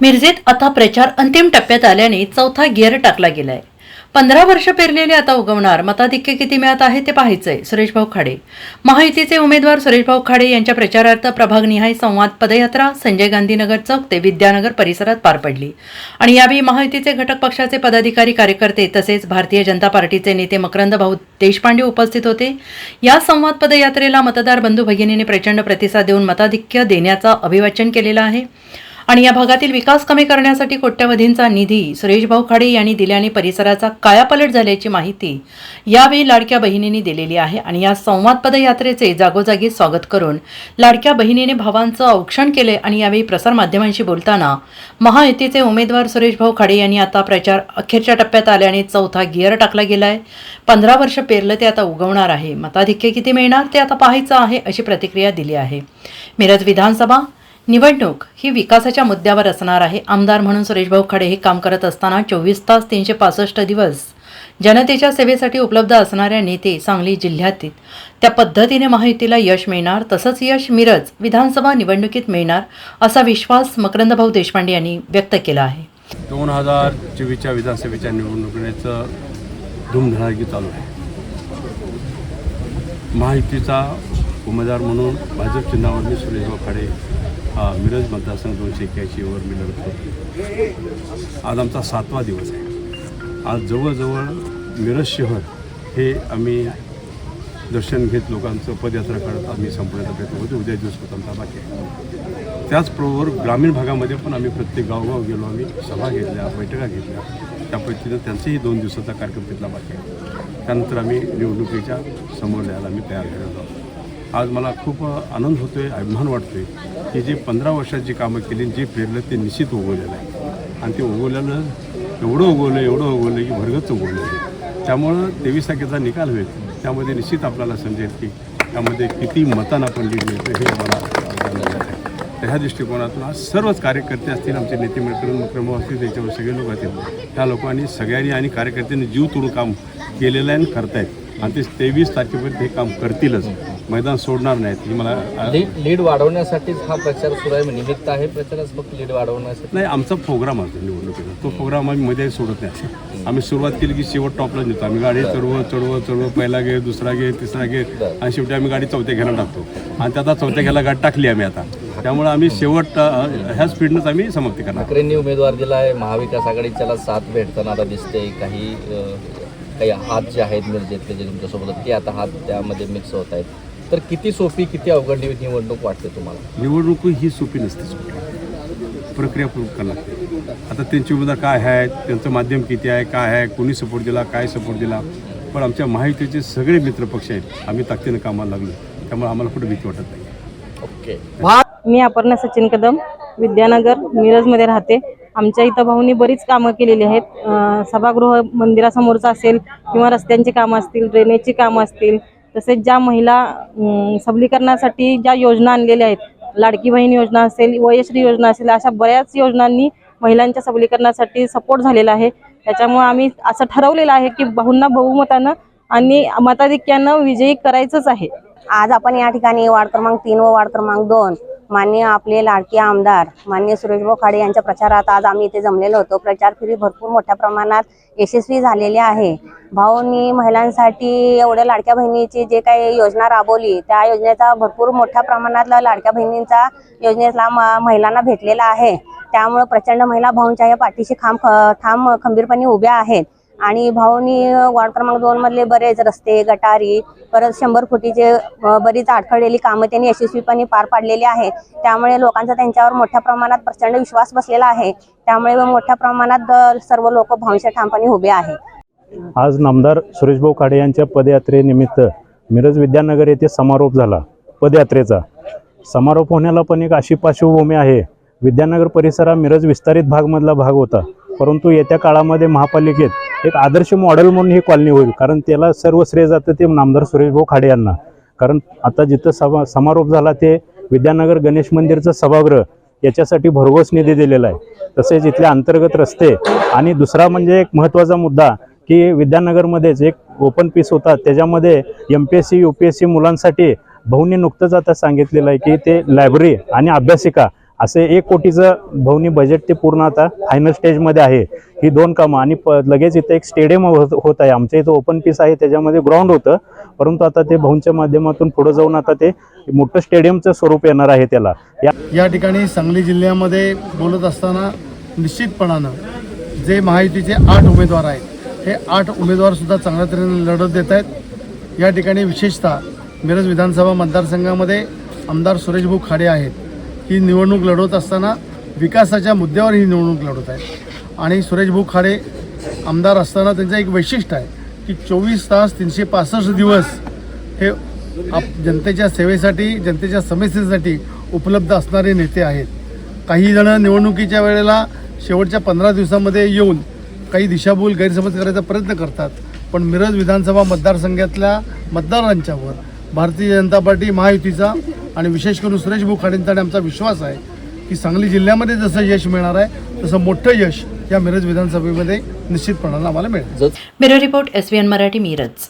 मिरजेत आता प्रचार अंतिम टप्प्यात आल्याने चौथा गिअर टाकला गेलाय. पंधरा वर्ष पेरलेले आता उगवणार मताधिक्य किती मिळत आहे ते पाहायचंय सुरेशभाऊ खाडे. महायुतीचे उमेदवार सुरेशभाऊ खाडे यांच्या प्रचारार्थ प्रभागनिहाय संवाद पदयात्रा संजय गांधीनगर चौक ते विद्यानगर परिसरात पार पडली. आणि यावेळी महायुतीचे घटक पक्षाचे पदाधिकारी कार्यकर्ते तसेच भारतीय जनता पार्टीचे नेते मकरंद भाऊ देशपांडे उपस्थित होते. या संवाद पदयात्रेला मतदार बंधू भगिनीने प्रचंड प्रतिसाद देऊन मताधिक्य देण्याचा अभिवाचन केलेलं आहे. आणि या भागातील विकास कमी करण्यासाठी कोट्यवधींचा निधी सुरेशभाऊ खाडे यांनी दिल्याने परिसराचा कायापलट झाल्याची माहिती यावेळी लाडक्या बहिणींनी दिलेली आहे. आणि या संवाद पदयात्रेचे जागोजागी स्वागत करून लाडक्या बहिणीने भावांचं औक्षण केले आणि यावेळी प्रसारमाध्यमांशी बोलताना महायुतीचे उमेदवार सुरेशभाऊ खाडे यांनी आता प्रचार अखेरच्या टप्प्यात आल्याने चौथा गिअर टाकला गेला आहे पंधरा वर्ष पेरलं ते आता उगवणार आहे. मताधिक्य किती मिळणार ते आता पाहायचं आहे अशी प्रतिक्रिया दिली आहे. मिरज विधानसभा निवडणूक ही विकासाच्या मुद्द्यावर असणार आहे. आमदार म्हणून सुरेशभाऊ खडे हे काम करत असताना चोवीस तास तीनशे पासष्ट दिवस जनतेच्या सेवेसाठी उपलब्ध असणाऱ्या नेते सांगली जिल्ह्यातील त्या पद्धतीने महायुतीला यश मिळणार तसंच यश मिरज विधानसभा निवडणुकीत मिळणार असा विश्वास मकरंदभाऊ देशपांडे यांनी व्यक्त केला आहे. दोन हजार चोवीसच्या विधानसभेच्या निवडणुकीचं धूमधडाकी चालू आहे. महायुतीचा उमेदवार म्हणून भाजप चिन्हावर मी सुरेशभाऊ खाडे मिरज मतदारसंघ दोनशे एक्याऐंशीवर मी लढतो आज आमचा सातवा दिवस आहे. आज जवळजवळ मिरज शहर हे आम्ही दर्शन घेत लोकांचं पदयात्रा करत आम्ही संपण्याचा प्रयत्न करतो उद्या दिवस होत आमचा बाकी आहे. त्याचबरोबर ग्रामीण भागामध्ये पण आम्ही प्रत्येक गावगाव गेलो. आम्ही सभा घेतल्या बैठका घेतल्या. त्या पद्धतीनं त्यांचाही दोन दिवसाचा कार्यक्रम तिथला बाकी आहे. त्यानंतर आम्ही निवडणुकीच्या समोर द्यायला आम्ही तयार करत आहोत. आज मला खूप आनंद होतो आहे अभिमान वाटतो आहे की जे पंधरा वर्षात जी कामं केली जे पेरलं ते निश्चित उगवलेलं आहे. आणि ते उगवल्यानं एवढं उगवलं एवढं उगवलं की भरगच उगवलं आहे. त्यामुळं तेवीस तारखेचा निकाल होईल. त्यामध्ये निश्चित आपल्याला समजेल की त्यामध्ये किती मतांना आपण लीड मिळतो हे मला तर ह्या दृष्टिकोनातून आज सर्वच कार्यकर्ते असतील आमचे नेते मिळकरून मुक्रम असतील त्याच्यावर सगळे लोक असतील. त्या लोकांनी सगळ्यांनी आणि कार्यकर्त्यांनी जीव तोडून काम केलेलं आहे आणि करतायत. आणि ते तेवीस तारखेपर्यंत हे काम करतीलच. मैदान सोडणार नाहीत ही मला लीड लीड वाढवण्यासाठीच हा प्रचार सुरू आहे निमित्त आहे प्रचाराच फक्त लीड वाढवण्यासाठी? नाही आमचा प्रोग्राम असतो निवडणुकीचा. तो प्रोग्राम आम्ही मध्ये सोडत नाही. आम्ही सुरुवात केली की शेवट टॉपला नेतो. आम्ही गाडी चढवं चढवं चढवं पहिला घे दुसरा घे तिसरा घे. आणि शेवटी आम्ही गाडी चौथ्या घ्यायला टाकतो. आणि आता चौथ्या घ्यायला गाडी टाकली आम्ही आता. त्यामुळे आम्ही शेवट ह्या स्पीडनंच आम्ही समाप्ती करणार. ठाकरेंनी उमेदवार दिला आहे महाविकास आघाडीच्याला साथ भेटताना आता दिसते काही काही हात जे आहेत मिरजेतले जे तुमच्यासोबत ते आता हात त्यामध्ये मिक्स होत आहेत. तर किती सोपी किती अवघड निव- निवडणूक वाटते तुम्हाला? निवडणूक ही सोपी नसते प्रक्रिया पूर्ण करावी लागते आता त्यांचे उमेदवार काय आहेत त्यांचं माध्यम किती आहे काय आहे कोणी सपोर्ट दिला काय सपोर्ट दिला? पण आमच्या माहितीचे सगळे मित्रपक्ष आहेत. आम्ही ताकदीनं कामाला लागलो. त्यामुळे आम्हाला कुठं भीती वाटत नाही. ओके. मी अपर्णा सचिन कदम विद्यानगर मिरजमध्ये राहते. आमच्या इथं भाऊनी बरीच कामं केलेली आहेत. सभागृह मंदिरासमोरचं असेल किंवा रस्त्यांची कामं असतील ड्रेनेजची कामं असतील तसेच ज्या महिला सबलीकरणासाठी ज्या योजना आणलेल्या आहेत लाडकी बहीण योजना असेल वयश्री योजना असेल अशा बऱ्याच योजनांनी महिलांच्या सबलीकरणासाठी सपोर्ट झालेला आहे. त्याच्यामुळे आम्ही असं ठरवलेलं आहे की भाऊंना बहुमतानं आणि मताधिक्यानं विजयी करायचंच आहे. आज आपण या ठिकाणी वार्ड क्रमांक तीन व वार्ड क्रमांक दोन माननीय आपले लाडके आमदार माननीय सुरेशभाऊ खाडे यांच्या प्रचारात आज आम्ही इथे जमलेलो होतो. प्रचार फेरी भरपूर मोठ्या प्रमाणात यशस्वी झालेली आहे. भाऊंनी महिलांसाठी एवढ्या लाडक्या बहिणीची जे काही योजना राबवली त्या योजनेचा भरपूर मोठ्या प्रमाणातला लाडक्या बहिणींचा योजनेला महिलांना भेटलेला आहे. त्यामुळे प्रचंड महिला भाऊंच्या या पाठीशी खांब ठाम खंबीरपणे उभ्या आहेत. आणि भाऊनी वॉर्ड क्रमांक दोन मधले बरेच रस्ते गटारी परत शंभर फुटीचे बरीच अडखळलेली कामं त्यांनी यशस्वीपणे पार पाडलेली आहेत त्यामुळे लोकांचा त्यांच्यावर मोठ्या प्रमाणात प्रचंड विश्वास बसलेला आहे. त्यामुळे मोठ्या प्रमाणात सर्व लोक भाऊंच्या ठामपणे उभे आहे. आज नामदार सुरेशभाऊ काडे यांच्या पदयात्रेनिमित्त मिरज विद्यानगर येथे समारोप झाला. पदयात्रेचा समारोप होण्याला पण एक अशी पार्श्वभूमी आहे. विद्यानगर परिसरा मिरज विस्तारित भागमधला भाग होता. परंतु येत्या काळामध्ये महापालिकेत एक आदर्श मॉडेल म्हणून ही कॉलनी होईल. कारण त्याला सर्व श्रेय जातं ते नामदार सुरेशभाऊ खाडे यांना. कारण आता जिथं सभा समारोप झाला ते विद्यानगर गणेश मंदिरचं सभागृह याच्यासाठी भरघोस निधी दिलेला आहे. तसेच इथले अंतर्गत रस्ते आणि दुसरा म्हणजे एक महत्त्वाचा मुद्दा की विद्यानगरमध्येच एक ओपन पीस होता. त्याच्यामध्ये M P S C U P S C मुलांसाठी भाऊंनी नुकतंच आता सांगितलेलं आहे की ते लायब्ररी आणि अभ्यासिका असे एक कोटीचं भवनी बजेट ते पूर्ण आता फायनल स्टेजमध्ये आहे. ही दोन कामं. आणि प लगेच इथं एक स्टेडियम होत होत आहे. आमच्या इथं ओपन पीस आहे त्याच्यामध्ये ग्राउंड होतं. परंतु आता ते भवनच्या माध्यमातून पुढं जाऊन आता ते मोठं स्टेडियमचं स्वरूप येणार आहे त्याला. या या ठिकाणी सांगली जिल्ह्यामध्ये बोलत असताना निश्चितपणानं जे महायुतीचे आठ उमेदवार आहेत हे आठ उमेदवारसुद्धा चांगल्या तऱ्हेने लढत देत आहेत. या ठिकाणी विशेषतः मिरज विधानसभा मतदारसंघामध्ये आमदार सुरेशभाऊ खाडे आहेत. ही निवडणूक लढवत असताना विकासाच्या मुद्द्यावर ही निवडणूक लढवत आहेत. आणि सुरेशभाऊ खाडे आमदार असताना त्यांचं एक वैशिष्ट्य आहे की चोवीस तास तीनशे पासष्ट दिवस हे आप जनतेच्या सेवेसाठी जनतेच्या समस्येसाठी उपलब्ध असणारे नेते आहेत. काही जण निवडणुकीच्या वेळेला शेवटच्या पंधरा दिवसामध्ये येऊन काही दिशाभूल गैरसमज करायचा प्रयत्न करतात. पण मिरज विधानसभा मतदारसंघातल्या मतदारांच्यावर भारतीय जनता पार्टी महायुतीचा आणि विशेष करून सुरेश भाऊ खाडेंचा आणि आमचा विश्वास आहे की सांगली जिल्ह्यामध्ये जसं यश मिळणार आहे तसं मोठं यश या मिरज विधानसभेमध्ये निश्चितपणाला आम्हाला मिळेल. जर bureau report S Marathi Miraj.